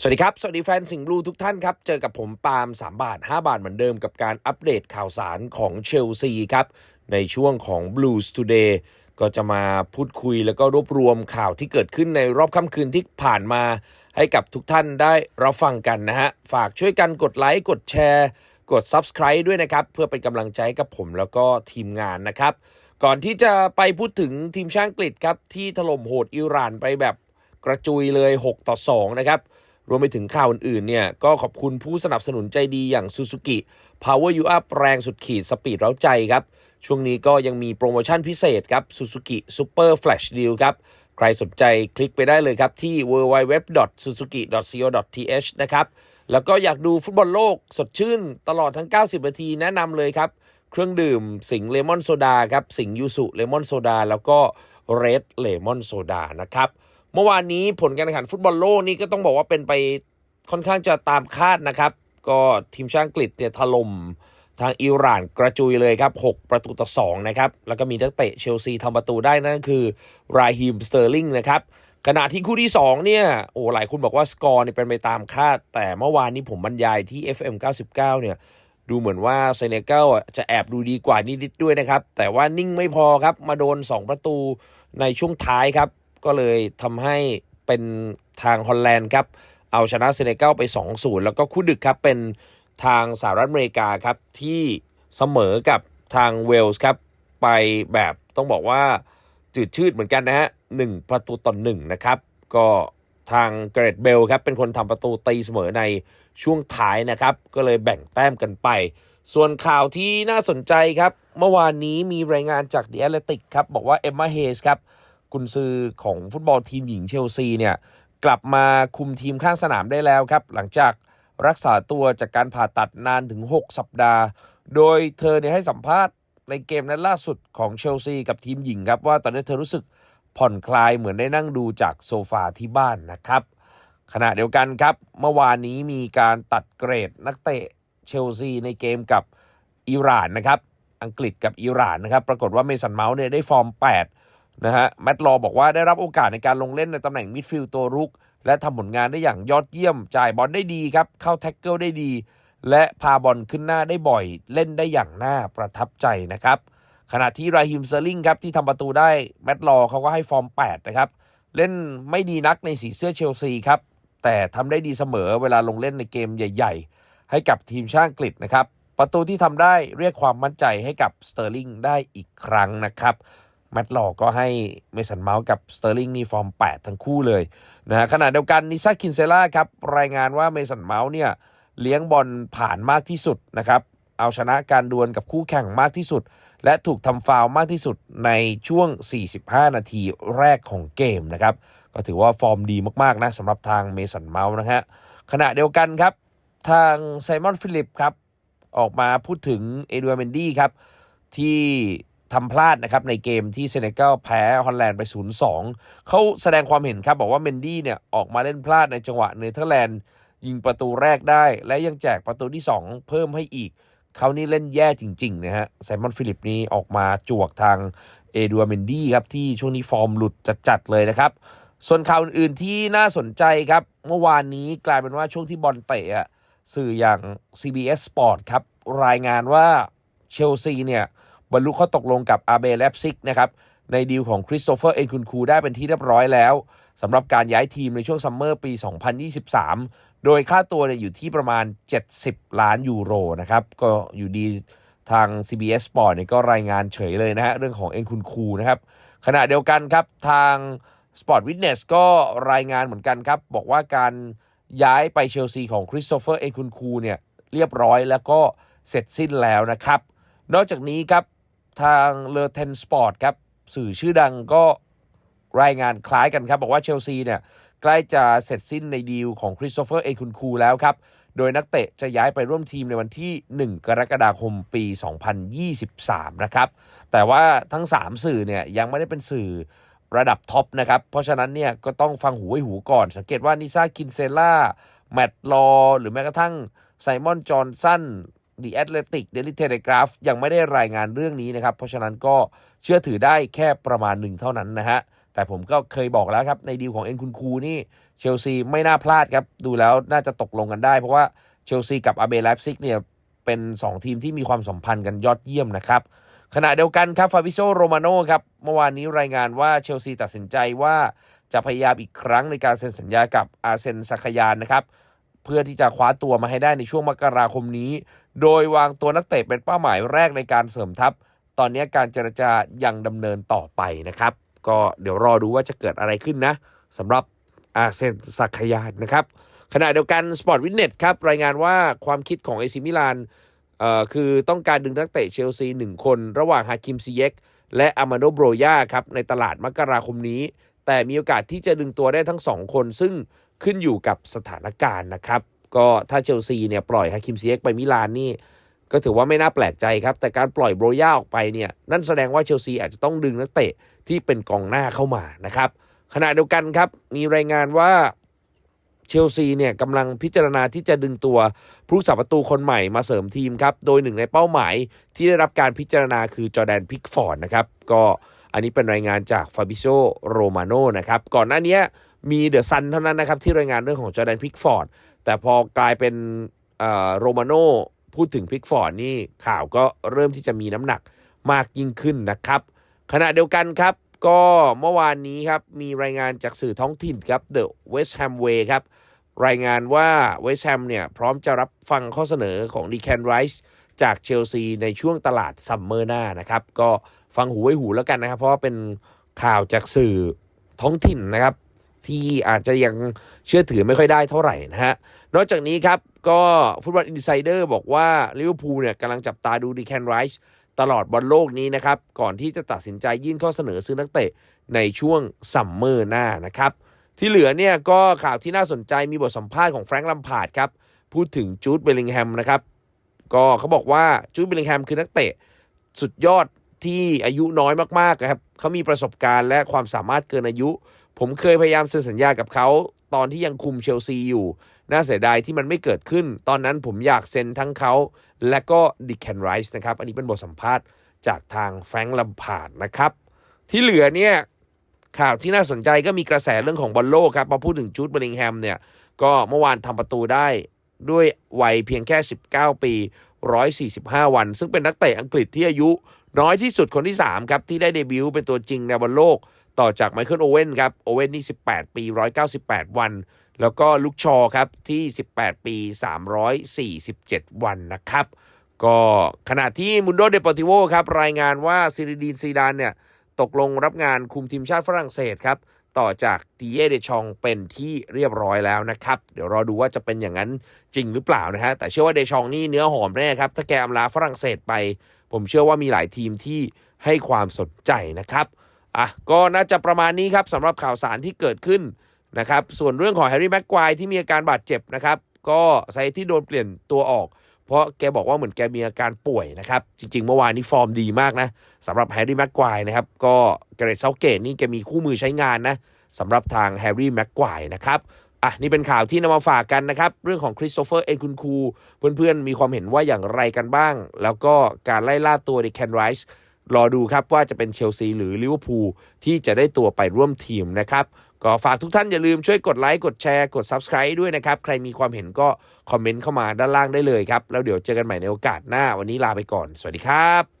สวัสดีครับ สวัสดีแฟนสิงห์บลูทุกท่านครับ เจอกับผมปาล์ม3 บาท 5 บาทเหมือนเดิมกับการอัปเดตข่าวสารของเชลซีครับ ในช่วงของ Blues Today ก็จะมาพูดคุยแล้วก็รวบรวมข่าวที่เกิดขึ้นในรอบค่ำคืนที่ผ่านมาให้กับทุกท่านได้รับฟังกันนะฮะ ฝากช่วยกันกดไลค์ กดแชร์ กด Subscribe ด้วยนะครับ เพื่อเป็นกำลังใจใกับผมแล้วก็ทีมงานนะครับ ก่อนที่จะไปพูดถึงทีมชาติอังกฤษครับที่ถล่มโหดอิหร่านไปแบบกระจุยเลย 6 ต่อ 2 นะครับ รวมไปถึงข่าวอื่นๆเนี่ยก็ขอบคุณผู้สนับสนุนใจดีอย่าง Suzuki Power You Up แรงสุดขีดสปีดเร้าใจครับ ช่วงนี้ก็ยังมีโปรโมชั่นพิเศษครับ Suzuki Super Flash Deal ครับ ใครสนใจคลิกไปได้เลยครับ ที่ www.suzuki.co.th นะครับแล้วก็อยากดูฟุตบอลโลกสดชื่นตลอดทั้ง 90 นาทีแนะนำเลยครับ เครื่องดื่มสิงเลมอนโซดาครับ สิงยูสุเลมอนโซดาแล้วก็เรดเลมอนโซดานะครับ เมื่อวานนี้ผลการแข่งขันฟุตบอลโลกนี่ก็ต้องบอกว่าเป็นไปค่อนข้างจะตามคาดนะครับ ก็ทีมชาติอังกฤษเนี่ยถล่มทางอิหร่านกระจุยเลยครับ 6 ประตูต่อ 2 นะครับ แล้วก็มีนักเตะเชลซีทำประตูได้นั่นคือราฮิมสเตอร์ลิงนะครับ ขณะที่คู่ที่ 2 เนี่ย โอ้หลายคนบอกว่าสกอร์เนี่ยเป็นไปตามคาด แต่เมื่อวานนี้ผมบรรยายที่ FM 99 เนี่ย ดูเหมือนว่าเซเนกัลจะแอบดูดีกว่านิดๆด้วยนะครับ แต่ว่านิ่งไม่พอครับ มาโดน 2 ประตูในช่วงท้ายครับ ก็เลยทำให้เป็นทางฮอลแลนด์ครับเอาชนะเซเนกัลไป 2-0 แล้วก็คู่ดึกครับเป็นทางสหรัฐอเมริกาครับที่เสมอกับทางเวลส์ครับไปแบบต้องบอกว่าจืดชืดเหมือนกันนะฮะหนึ่งประตูต่อหนึ่งนะครับ ก็ทางเกรดเบลครับเป็นคนทำประตูตีเสมอในช่วงท้ายนะครับ ก็เลยแบ่งแต้มกันไป ส่วนข่าวที่น่าสนใจครับ เมื่อวานนี้มีรายงานจาก The Athletic ครับ บอกว่าเอมมาเฮสครับ กุนซือของฟุตบอลทีมหญิงเชลซีเนี่ยกลับมาคุมทีมข้างสนามได้แล้วครับ หลังจากรักษาตัวจากการผ่าตัดนานถึง 6 สัปดาห์ โดยเธอเนี่ยให้สัมภาษณ์ในเกมนั้นล่าสุดของเชลซีกับทีมหญิงครับ ว่าตอนนี้เธอรู้สึกผ่อนคลายเหมือนได้นั่งดูจากโซฟาที่บ้านนะครับ ขณะเดียวกันครับ เมื่อวานนี้มีการตัดเกรดนักเตะเชลซีในเกมกับอิหร่านนะครับ อังกฤษกับอิหร่านนะครับ ปรากฏว่าเมสันเมาส์เนี่ยได้ฟอร์ม 8 นะฮะแมตต์ลอบอกว่าได้รับโอกาสในการลงเล่นในตำแหน่งมิดฟิลด์ตัวรุก และทำผลงานได้อย่างยอดเยี่ยม จ่ายบอลได้ดีครับ เข้าแท็กเกิลได้ดี และพาบอลขึ้นหน้าได้บ่อย เล่นได้อย่างน่าประทับใจนะครับ ขณะที่ไรฮิมเซอร์ลิงครับที่ทำประตูได้แมตต์ลอเขาก็ให้ฟอร์ม 8 นะครับ เล่นไม่ดีนักในสีเสื้อเชลซีครับ แต่ทำได้ดีเสมอเวลาลงเล่นในเกมใหญ่ ๆ ให้กับทีมชาติอังกฤษนะครับประตูที่ทำได้เรียกความมั่นใจให้กับสเตอร์ลิงได้อีกครั้งนะครับ แมตต์หลอกก็ให้เมสันเมาส์กับสเตอร์ลิงนี่ฟอร์ม 8 ทั้งคู่เลยนะขณะเดียวกันนิซ่าคินเซล่าครับ รายงานว่าเมสันเมาส์เนี่ยเลี้ยงบอลผ่านมากที่สุดนะครับ เอาชนะการดวลกับคู่แข่งมากที่สุด และถูกทำฟาวล์มากที่สุดในช่วง 45 นาทีแรกของเกมนะครับ ก็ถือว่าฟอร์มดีมาก ๆ นะสำหรับทางเมสันเมาส์นะฮะขณะเดียวกันครับ ทางไซมอนฟิลิปครับ ออกมาพูดถึงเอดูอาร์เมนดี้ครับที่ ทำพลาดนะครับในเกมที่เซเนกัลแพ้ฮอลแลนด์ไป 0-2 เขาแสดงความเห็นครับบอกว่าเมนดี้เนี่ยออกมาเล่นพลาดในจังหวะเนเธอร์แลนด์ยิงประตูแรกได้ และยังแจกประตูที่ 2 เพิ่มให้อีก เขานี่เล่นแย่จริงๆนะฮะไซมอนฟิลิปนี่ออกมาจวกทางเอดูอาร์เมนดี้ครับที่ช่วงนี้ฟอร์มหลุดจัดๆเลยนะครับ ส่วนข่าวอื่นๆที่น่าสนใจครับ เมื่อวานนี้กลายเป็นว่าช่วงที่บอลเตะอะสื่ออย่าง CBS Sport ครับรายงานว่าเชลซีเนี่ย บรรลุข้อตกลงกับอาเบเลปซิกนะครับในดีลของคริสโตเฟอร์เอ็นคุนคูได้เป็นที่เรียบร้อยแล้วสำหรับการย้ายทีมในช่วงซัมเมอร์ปี 2023 โดยค่าตัวเนี่ยอยู่ที่ประมาณ 70 ล้านยูโรนะครับก็อยู่ดีทาง CBS Sport เนี่ยก็รายงานเฉยเลยนะฮะเรื่องของเอ็นคุนคูนะครับขณะเดียวกันครับทาง Sport Witness ก็รายงานเหมือนกันครับ บอกว่าการย้ายไปเชลซีของคริสโตเฟอร์เอ็นคุนคูเนี่ยเรียบร้อยแล้วก็เสร็จสิ้นแล้วนะครับ นอกจากนี้ครับ ทางเลอเทนสปอร์ตครับ สื่อชื่อดังก็รายงานคล้ายกันครับ บอกว่าเชลซีเนี่ย ใกล้จะเสร็จสิ้นในดีลของคริสโตเฟอร์เอคุนคูแล้วครับ โดยนักเตะจะย้ายไปร่วมทีมในวันที่ 1 กรกฎาคมปี 2023 นะครับ แต่ว่าทั้ง 3 สื่อเนี่ย ยังไม่ได้เป็นสื่อระดับท็อปนะครับ เพราะฉะนั้นเนี่ยก็ต้องฟังหูไว้หูก่อน สังเกตว่านิซ่าคินเซล่าแมตต์ลอ หรือแม้กระทั่งไซมอนจอห์นสัน The Athletic Daily Telegraph ยังไม่ได้รายงานเรื่องนี้นะครับ เพราะฉะนั้นก็เชื่อถือได้แค่ประมาณหนึ่งเท่านั้นนะฮะ แต่ผมก็เคยบอกแล้วครับ ในดีลของเอ็นคุณคูนี่เชลซีไม่น่าพลาดครับ ดูแล้วน่าจะตกลงกันได้ เพราะว่าเชลซีกับอาเบไลฟ์ซิกเนี่ยเป็น 2 ทีมที่มีความสัมพันธ์กันยอดเยี่ยมนะครับ ขณะเดียวกันครับฟาบิโซโรมาโนครับเมื่อวานนี้รายงานว่าเชลซีตัดสินใจว่าจะพยายามอีกครั้งในการเซ็นสัญญากับอาเซนสักยานนะครับ เพื่อที่จะคว้าตัวมาให้ได้ในช่วงมกราคมนี้ โดยวางตัวนักเตะเป็นเป้าหมายแรกในการเสริมทัพ ตอนนี้การเจรจายังดำเนินต่อไปนะครับ ก็เดี๋ยวรอดูว่าจะเกิดอะไรขึ้นนะสำหรับอาเซนสักยานนะครับ ขณะเดียวกันสปอร์ตวินเน็ตครับรายงานว่าความคิดของเอซิมิลานคือต้องการดึงนักเตะเชลซีหนึ่งคน ระหว่างฮาคิมซีเยกและอามาโดโบรยาครับในตลาดมกราคมนี้ แต่มีโอกาสที่จะดึงตัวได้ทั้งสองคน ซึ่ง ขึ้นอยู่กับสถานการณ์นะครับ ก็ถ้าเชลซีเนี่ยปล่อยฮาคิมซีเยกไปมิลานนี่ก็ถือว่าไม่น่าแปลกใจครับ แต่การปล่อยโบรย่าออกไปเนี่ยนั่นแสดงว่าเชลซีอาจจะต้องดึงนักเตะที่เป็นกองหน้าเข้ามานะครับ ขณะเดียวกันครับ มีรายงานว่าเชลซีเนี่ยกำลังพิจารณาที่จะดึงตัวผู้สับประตูคนใหม่มาเสริมทีมครับ โดยหนึ่งในเป้าหมายที่ได้รับการพิจารณาคือจอแดนพิกฟอร์ดนะครับ ก็อันนี้เป็นรายงานจากฟาบิโซโรมาโนนะครับ ก่อนหน้านี้ มีเดอะซันเท่านั้นนะครับ ที่รายงานเรื่องของจอแดนพิกฟอร์ด แต่พอกลายเป็นโรมาโนพูดถึงพิกฟอร์ดนี่ข่าวก็เริ่มที่จะมีน้ำหนักมากยิ่งขึ้นนะครับ ขณะเดียวกันครับ ก็เมื่อวานนี้ครับ มีรายงานจากสื่อท้องถิ่นครับ The West Ham Way ครับ รายงานว่าเวสต์แฮมเนี่ย พร้อมจะรับฟังข้อเสนอของดีแคนไรส์จากเชลซีในช่วงตลาดซัมเมอร์หน้านะครับ ก็ฟังหูไว้หูแล้วกันนะครับ เพราะว่าเป็นข่าวจากสื่อท้องถิ่นนะครับ ที่อาจจะยังเชื่อถือไม่ค่อยได้เท่าไหร่นะฮะ นอกจากนี้ครับ ก็ฟุตบอลอินไซเดอร์บอกว่าลิเวอร์พูลเนี่ยกำลังจับตาดูดีแคนไรส์ตลอดบอลโลกนี้นะครับ ก่อนที่จะตัดสินใจยื่นข้อเสนอซื้อนักเตะในช่วงซัมเมอร์หน้านะครับ ที่เหลือเนี่ยก็ข่าวที่น่าสนใจมีบทสัมภาษณ์ของแฟรงค์ลัมพาร์ดครับ พูดถึงจูดเบลลิงแฮมนะครับ ก็เขาบอกว่าจูดเบลลิงแฮมคือนักเตะสุดยอดที่อายุน้อยมากๆครับเขามีประสบการณ์และความสามารถเกินอายุ ผมเคยพยายามเซ็นสัญญากับเขาตอนที่ยังคุมเชลซีอยู่ น่าเสียดายที่มันไม่เกิดขึ้น ตอนนั้นผมอยากเซ็นทั้งเขาและก็ดิกแคนไรส์นะครับ อันนี้เป็นบทสัมภาษณ์จากทางแฟรงค์ลัมพาร์ดนะครับ ที่เหลือเนี่ยข่าวที่น่าสนใจก็มีกระแสเรื่องของบอลโลกครับพอพูดถึงจูดเบลลิงแฮมเนี่ยก็เมื่อวานทำประตูได้ด้วยวัยเพียงแค่ 19 ปี 145 วัน ซึ่งเป็นนักเตะอังกฤษที่อายุน้อยที่สุดคนที่ 3 ครับ ที่ได้เดบิวต์เป็นตัวจริงในบอลโลก ต่อจากไมเคิลโอเว่นครับ โอเว่นนี่ 18 ปี 198 วัน แล้วก็ลุกชอครับที่ 18 ปี 347 วันนะครับ ก็ขณะที่มุนโดเดปอติโวครับ รายงานว่าซิริดีนซีดานเนี่ย ตกลงรับงานคุมทีมชาติฝรั่งเศสครับ ต่อจากดีเย่เดชองเป็นที่เรียบร้อยแล้วนะครับ เดี๋ยวรอดูว่าจะเป็นอย่างนั้นจริงหรือเปล่านะฮะแต่เชื่อว่าเดชองนี่เนื้อหอมแน่ครับถ้าแกอำลาฝรั่งเศสไป ผมเชื่อว่ามีหลายทีมที่ให้ความสนใจนะครับ อะก็น่าจะประมาณนี้ครับสำหรับข่าวสารที่เกิดขึ้นนะครับ ส่วนเรื่องของแฮร์รี่แม็กควายที่มีอาการบาดเจ็บนะครับ ก็ไซที่โดนเปลี่ยนตัวออก เพราะแกบอกว่าเหมือนแกมีอาการป่วยนะครับ จริงๆ เมื่อวานนี้ฟอร์มดีมากนะสำหรับแฮร์รี่แม็กควายนะครับ ก็เกรดเซาเกตนี่แกมีคู่มือใช้งานนะสำหรับทางแฮร์รี่แม็กควายนะครับอะนี่เป็นข่าวที่นำมาฝากกันนะครับ เรื่องของคริสโตเฟอร์เอ็นคุณคู เพื่อนๆ มีความเห็นว่าอย่างไรกันบ้าง แล้วก็การไล่ล่าตัวดิแคนไรส์ รอดูครับว่าจะเป็นเชลซีหรือลิเวอร์พูลที่จะได้ตัวไปร่วมทีมนะครับ ก็ฝากทุกท่านอย่าลืมช่วยกดไลค์กดแชร์กด Subscribe ด้วยนะครับ ใครมีความเห็นก็คอมเมนต์เข้ามาด้านล่างได้เลยครับ แล้วเดี๋ยวเจอกันใหม่ในโอกาสหน้าวันนี้ลาไปก่อน สวัสดีครับ